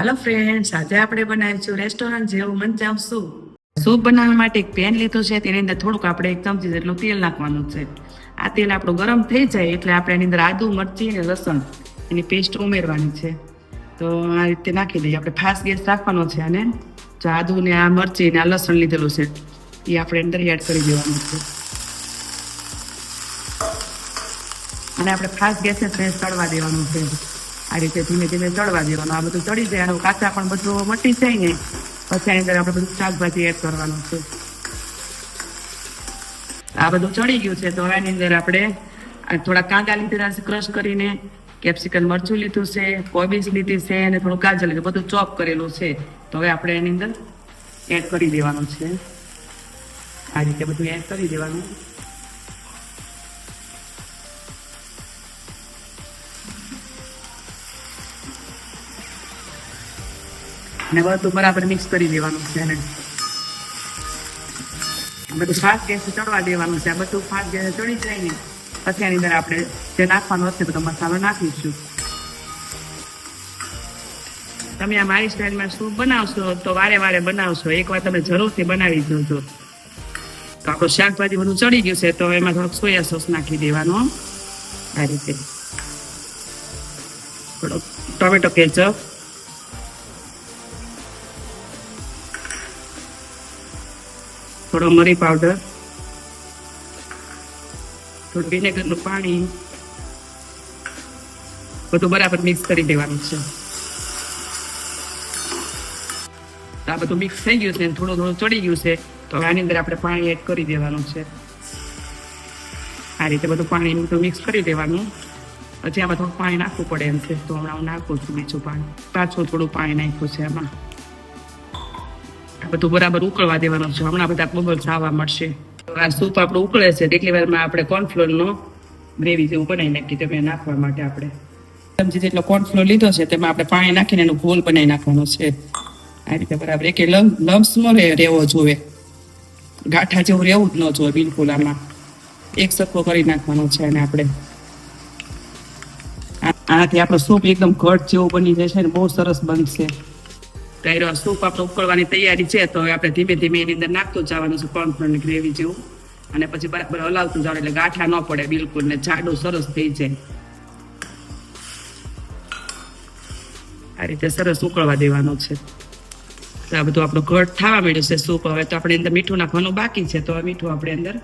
હાલો friends આજે આપણે બનાવીશું રેસ્ટોરન્ટ જેવું મંચાવ સૂપ સૂપ બનાવવા માટે એક પેન લીધું છે. તેની અંદર થોડુંક આપણે એક ચમચી જેટલું તેલ નાખવાનું છે. આ તેલ આપણું ગરમ થઈ જાય એટલે આપણે એની અંદર આદુ, મરચી અને લસણ એની પેસ્ટ ઉમેરવાની છે. તો આ રીતે નાખી દઈએ. આપણે ફાસ્ટ ગેસ રાખવાનો છે અને જો આદુ ને આ મરચી ને આ લસણ લીધેલું છે, એ આપણે અંદર એડ કરી દેવાનું છે. અને આપણે ફાસ્ટ ગેસને ફ્રેશ તળવા દેવાનું છે. આ રીતે ધીમે ધીમે ચડવા દેવાનું. આ બધું ચડી જાય અને કાચા પણ બધું મટી જાય ને, પછી આની અંદર આપણે બધું શાકભાજી એડ કરવાનું છે. આ બધું ચડી ગયું છે, તો હવે આની અંદર આપણે થોડા કાંદા લીધેલા છે ક્રશ કરીને કેપ્સિકમ મરચું લીધું છે, કોબીજ લીધી છે અને થોડું ગાજર લીધું, બધું ચોપ કરેલું છે. તો હવે આપણે એની અંદર એડ કરી દેવાનું છે. આ રીતે બધું એડ કરી દેવાનું. અને બધું બરાબર મિક્સ કરી દેવાનું છે અને બધું ફાસ્ટ ગેસ ચડવા દેવાનું છે. આ બધું ફાસ્ટ ગેસ ચડી જાય ને, પછી આની અંદર આપણે જે નાખવાનું હશે બધો મસાલો નાખીશું. તમે આ મારી સ્ટાઇલમાં સૂપ બનાવશો, તો વારે વારે બનાવશો. એકવાર તમે જરૂરથી બનાવી જોજો. તો આપણું શાકભાજી બધું ચડી ગયું છે, તો એમાં થોડોક સોયા સોસ નાખી દેવાનો. આ રીતે. થોડોક ટોમેટો, કેચઅપ થોડો મરી પાવડર થોડું વિનેગરનું પાણી, બધું બરાબર મિક્સ કરી દેવાનું છે. આ બધું મિક્સ થઈ ગયું છે થોડું થોડું ચડી ગયું છે, તો આની અંદર આપણે પાણી એડ કરી દેવાનું છે. આ રીતે બધું પાણી બધું મિક્સ કરી દેવાનું. પછી આમાં થોડું પાણી નાખવું પડે એમ છે, તો હમણાં હું નાખું છું બીજું પાણી. પાછું થોડું પાણી નાખ્યું છે એમાં બધું બરાબર ઉકળવા દેવાનું છે. હમણાં બધા બબલ્સ આવવા મળશે. આ સૂપ આપણું ઉકળે છે. તેટલી વારમાં આપણે કોર્નફ્લોરનો ગ્રેવી જેવું બનાવી નાખીએ તમે નાખવા માટે આપણે. ચમચી જેટલો કોર્નફ્લોર લીધો છે, તેમાં આપણે પાણી નાખીને એનું ઘોલ બનાવી નાખવાનો છે. આ રીતે બરાબર એક લમ્સમાં રહેવો જોવે. ગાંઠા જેવું રહેવું જ ન જોઈએ બિલકુલ આમાં. એક સરખો કરી નાખવાનો છે અને આપણે. આનાથી આપણો સૂપ એકદમ ઘટ જેવું બની જશે ને બહુ સરસ બનશે. ત્યારે સૂપ આપણે ઉકળવાની તૈયારી છે તો હવે આપણે ધીમે ધીમે એની અંદર નાખતું જવાનું છે કોર્નફ્લોરની ગ્રેવી જેવું અને પછી બરાબર હલાવતું જવાનું એટલે ગાંઠા ન પડે બિલકુલ ને જાડું સરસ થઈ જાય આ રીતે સરસ ઉકળવા દેવાનો છે તો આ બધું આપણું ઘટ થવા માંડ્યું છે સૂપ હવે તો આપણે અંદર મીઠું નાખવાનું બાકી છે તો મીઠું આપણે અંદર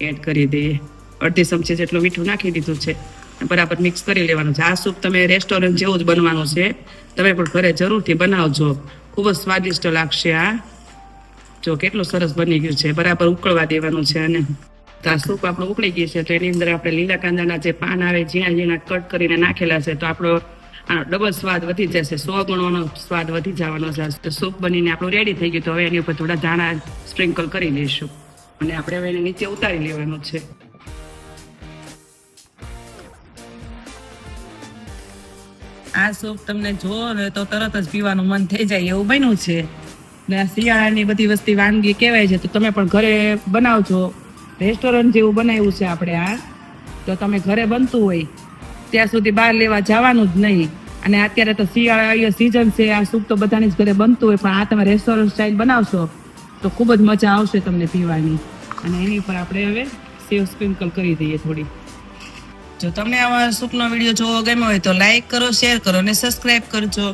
એડ કરી દઈએ અડધી ચમચી જેટલું મીઠું નાખી દીધું છે બરાબર મિક્સ કરી લેવાનું છે આ સૂપ તમે રેસ્ટોરન્ટ જેવું જ બનવાનું છે તમે પણ ઘરે જરૂરથી બનાવજો ખૂબ જ સ્વાદિષ્ટ લાગશે આ. જો કેટલું સરસ બની ગયું છે. બરાબર ઉકળવા દેવાનું છે અને તો આ સૂપ આપણું ઉકળી ગયું છે. તો એની અંદર આપણે લીલા કાંદાના જે પાન આવે, ઝીણા ઝીણા કટ કરીને નાખેલા છે. તો આપણો આનો ડબલ સ્વાદ વધી જશે. સો ગણોનો સ્વાદ વધી જવાનો છે. સૂપ બનીને આપણું રેડી થઈ ગયું. તો હવે એની ઉપર થોડા ધાણા સ્પ્રિંકલ કરી લઈશું અને આપણે હવે એને નીચે ઉતારી લેવાનું છે. આ સૂપ તમને જોવો ને તો તરત જ પીવાનું મન થઈ જાય એવું બન્યું છે. ને આ શિયાળાની બધી વસ્તી વાનગી કહેવાય છે, તો તમે પણ ઘરે બનાવજો. રેસ્ટોરન્ટ જેવું બનાવ્યું છે આપણે આ. તો તમે ઘરે બનતું હોય, ત્યાં સુધી બહાર લેવા જવાનું જ નહીં. અને અત્યારે તો શિયાળા સિઝન છે, આ સૂપ તો બધાની જ ઘરે બનતું હોય, પણ આ તમે રેસ્ટોરન્ટ સ્ટાઇલ બનાવશો, તો ખૂબ જ મજા આવશે તમને પીવાની. અને એની ઉપર આપણે હવે સેવ સ્પ્રિંકલ કરી દઈએ થોડી. જો તમને આવા સુખનો વીડિયો જોવો ગમ્યો હોય તો લાઈક કરો શેર કરો અને સબસ્ક્રાઇબ કરજો.